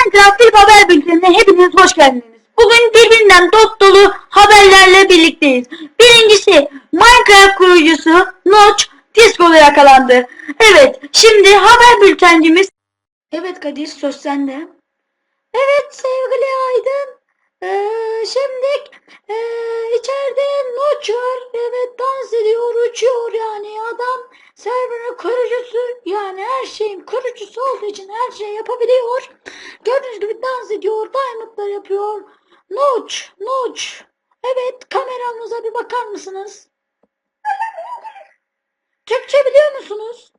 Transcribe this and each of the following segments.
Minecraft ilk haber bültenine hepiniz hoş geldiniz. Bugün birbirinden dop dolu haberlerle birlikteyiz. Birincisi Minecraft kurucusu Notch Disco'da yakalandı. Evet şimdi haber bültencimiz. Evet Kadir söz sende. Evet sevgili Aydın. Ee, şimdi ee, içeride Notch var. Evet dans ediyor uçuyor yani adam serverın kurucusu yani her şeyin kurucusu olduğu için her şeyi yapabiliyor. Gördüğünüz gibi dans ediyor, diamondlar yapıyor. Notch, Notch. Evet, kameramıza bir bakar mısınız? Türkçe biliyor musunuz?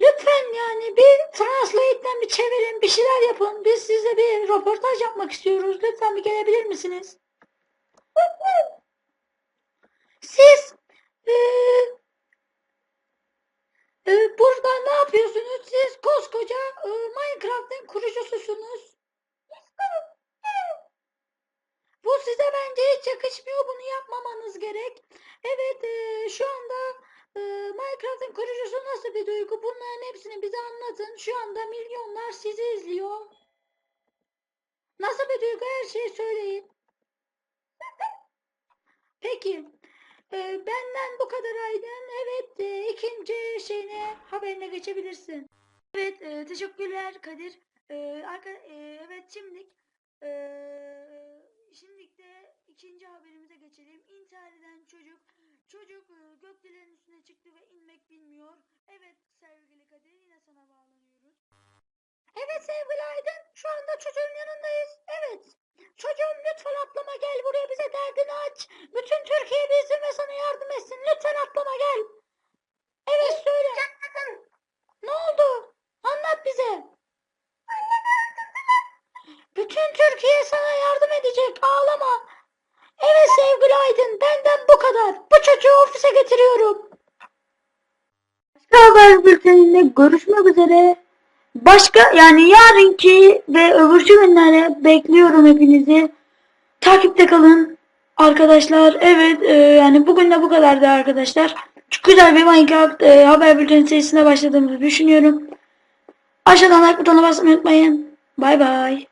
Lütfen yani bir translate'den bir çevirin, bir şeyler yapın. Biz size bir röportaj yapmak istiyoruz. Lütfen bir gelebilir misiniz? Koskoca e, Minecraft'ın kurucususunuz. Bu size bence hiç yakışmıyor. Bunu yapmamanız gerek. Evet e, şu anda e, Minecraft'ın kurucusu nasıl bir duygu? Bunların hepsini bize anlatın. Şu anda milyonlar sizi izliyor. Nasıl bir duygu? Her şeyi söyleyin. Peki. Ee, benden bu kadar Aydın. Evet, e, ikinci şeyine haberine geçebilirsin. Evet, e, teşekkürler Kadir. E, arka, e, evet şimdi e, şimdi de ikinci haberimize geçelim. İntihar eden çocuk. Çocuk e, gökdelenin üstüne çıktı ve inmek bilmiyor. Evet sevgili Kadir yine sana bağlanıyoruz. Evet sevgili Aydın. Şu anda çocuğun yanındayız. Evet. Çocuğum lütfen atlama gel buraya bize derdini aç. Bütün Türkiye bilsin ve sana yardım etsin. Lütfen atlama gel. Edecek. Ağlama. Evet sevgili Aydın benden bu kadar. Bu çocuğu ofise getiriyorum. Başka haber bülteninde görüşmek üzere. Başka yani yarınki ve öbürsü günlere bekliyorum hepinizi. Takipte kalın arkadaşlar. Evet e, yani bugün de bu kadardı arkadaşlar. Çok güzel bir Minecraft e, haber bülteni serisine başladığımızı düşünüyorum. Aşağıdan like butonuna basmayı unutmayın. Bay bay.